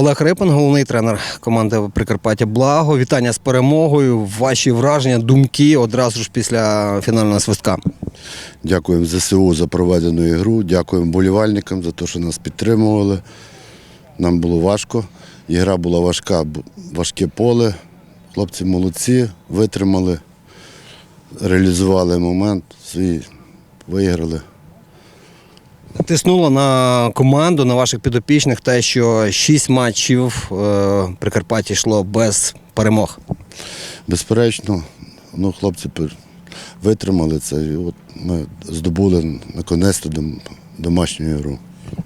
Олег Рипин, головний тренер команди Прикарпаття Благо. Вітання з перемогою. Ваші враження, думки одразу ж після фінального свистка. Дякуємо ЗСУ за проведену ігру. Дякуємо болівальникам за те, що нас підтримували. Нам було важко. Ігра була важка, важке поле. Хлопці молодці, витримали, реалізували момент, свій виграли. Тиснуло на команду, на ваших підопічних те, що шість матчів е, Прикарпаття йшло без перемог. Безперечно, ну, хлопці витримали це. І от ми здобули наконець домашню ігру.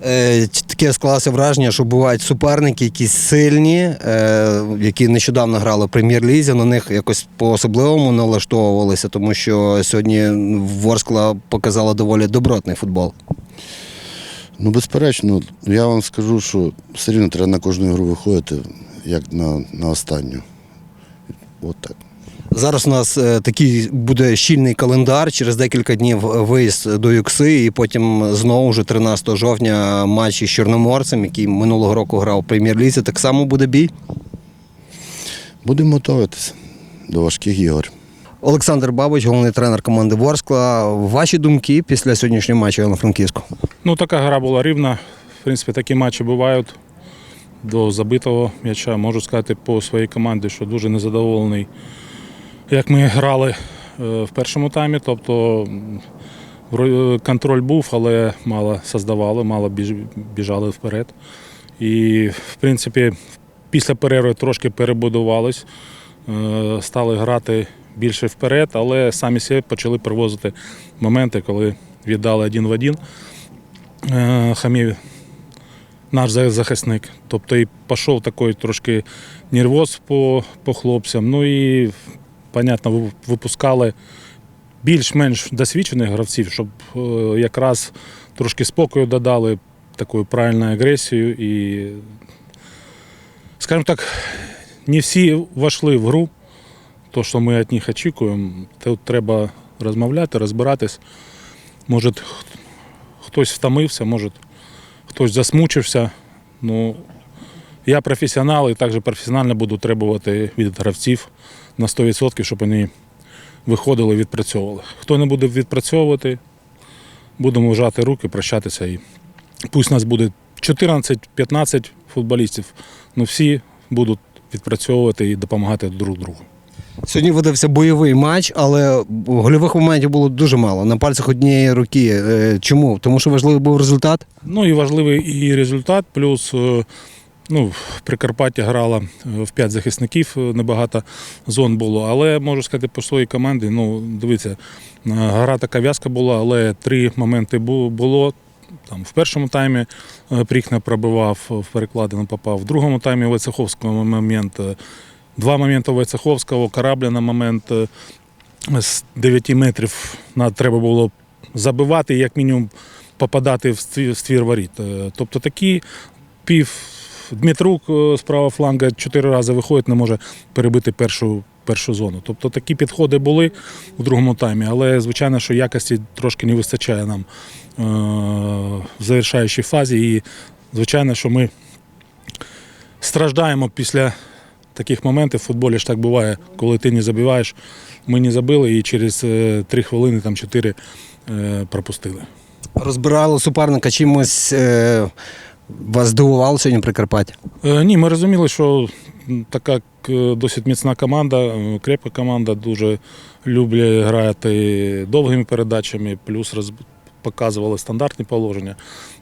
Е, таке склалося враження, що бувають суперники, якісь сильні, е, які нещодавно грали в прем'єр-лізі. На них якось по-особливому налаштовувалися, тому що сьогодні Ворскла показала доволі добротний футбол. Ну, безперечно, я вам скажу, що все рівно треба на кожну ігру виходити, як на, на останню. От так. Зараз у нас е, такий буде щільний календар. Через декілька днів виїзд до Юкси, і потім знову вже 13 жовтня матч із Чорноморцем, який минулого року грав у прем'єр-лізі. Так само буде бій. Будемо готуватися до важких ігор. Олександр Бабич, головний тренер команди Ворскла. Ваші думки після сьогоднішнього матчу на Франківську? Ну, така гра була рівна. В принципі, такі матчі бувають до забитого м'яча. Можу сказати по своїй команді, що дуже незадоволений, як ми грали е, в першому таймі. Тобто контроль був, але мало создавали, мало біжали вперед. І, в принципі, після перерви трошки перебудувались, е, стали грати більше вперед, але самі себе почали привозити моменти, коли віддали один в один. Е, Хамів, наш захисник. Тобто і пішов такий трошки нервоз по, по хлопцям. Ну і, понятно, випускали більш-менш досвідчених гравців, щоб е, якраз трошки спокою додали, такою правильною агресією. І, скажімо так, не всі війшли в гру, то, що ми від них очікуємо. Тут треба розмовляти, розбиратись. Може, хтось втомився, може, хтось засмучився. Ну, я професіонал і також професіонально буду требувати від гравців на 100%, щоб вони виходили, відпрацьовували. Хто не буде відпрацьовувати, будемо вжати руки, прощатися. І пусть нас буде 14-15 футболістів, але всі будуть відпрацьовувати і допомагати друг другу. Сьогодні видався бойовий матч, але гольових моментів було дуже мало. На пальцях однієї руки. Е, Чому? Тому що важливий був результат. Ну і важливий і результат, плюс е, ну, Прикарпаття грала е, в п'ять захисників, небагато зон було. Але можу сказати по своїй команді, ну, дивіться, гра така в'язка була, але три моменти було. Там, в першому таймі Пріхна пробивав, в перекладину попав. В другому таймі Войцеховського момент. Два моменти Войцеховського, Карабля на момент е, з 9 метрів треба було забивати, як мінімум попадати в ствір, воріт. Е, Тобто такі пів Дмитрук е, з правого фланга чотири рази виходить, не може перебити першу, першу зону. Тобто такі підходи були у другому таймі, але звичайно, що якості трошки не вистачає нам в завершаючій фазі. І звичайно, що ми страждаємо після таких моментів. В футболі ж так буває, коли ти не забиваєш. Ми не забили і через е, три хвилини, там чотири е, пропустили. Розбирали суперника чимось. Е, вас здивувало сьогодні Прикарпаття? Е, Ні, ми розуміли, що така досить міцна команда, е, крепка команда, дуже люблять грати довгими передачами, плюс роз... показували стандартні положення.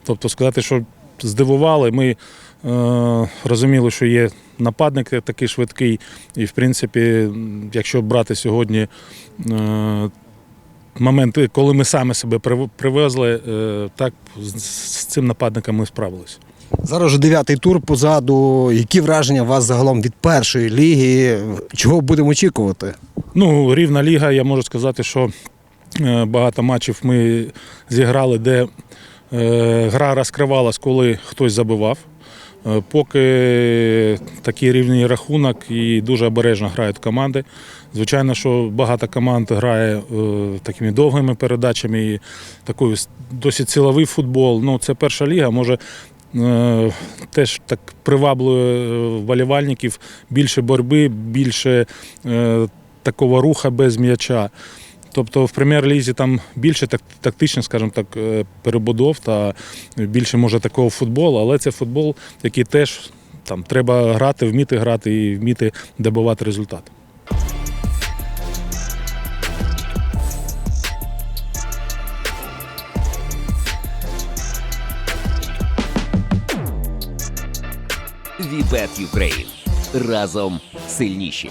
Тобто сказати, що здивували, ми е, розуміли, що є нападник такий швидкий, і в принципі, якщо брати сьогодні. Е, Моменти, коли ми самі себе привезли, е, так з цим нападником ми справилися. Зараз вже дев'ятий тур позаду. Які враження у вас загалом від першої ліги? Чого будемо очікувати? Ну, рівна ліга, я можу сказати, що е, багато матчів ми зіграли, де гра розкривалась, коли хтось забивав. Е, Поки такий рівний рахунок і дуже обережно грають команди. Звичайно, що багато команд грає е, такими довгими передачами і такою досить силовий футбол. Ну, це перша ліга, може е, теж так приваблює вболівальників більше боротьби, більше такого руха без м'яча. Тобто в прем'єр-лізі там більше так, тактично, скажімо так, е, перебудов та більше може такого футболу, але це футбол, який теж там треба грати, вміти грати і вміти добивати результат. Вібет Юкрейн. Разом сильніші.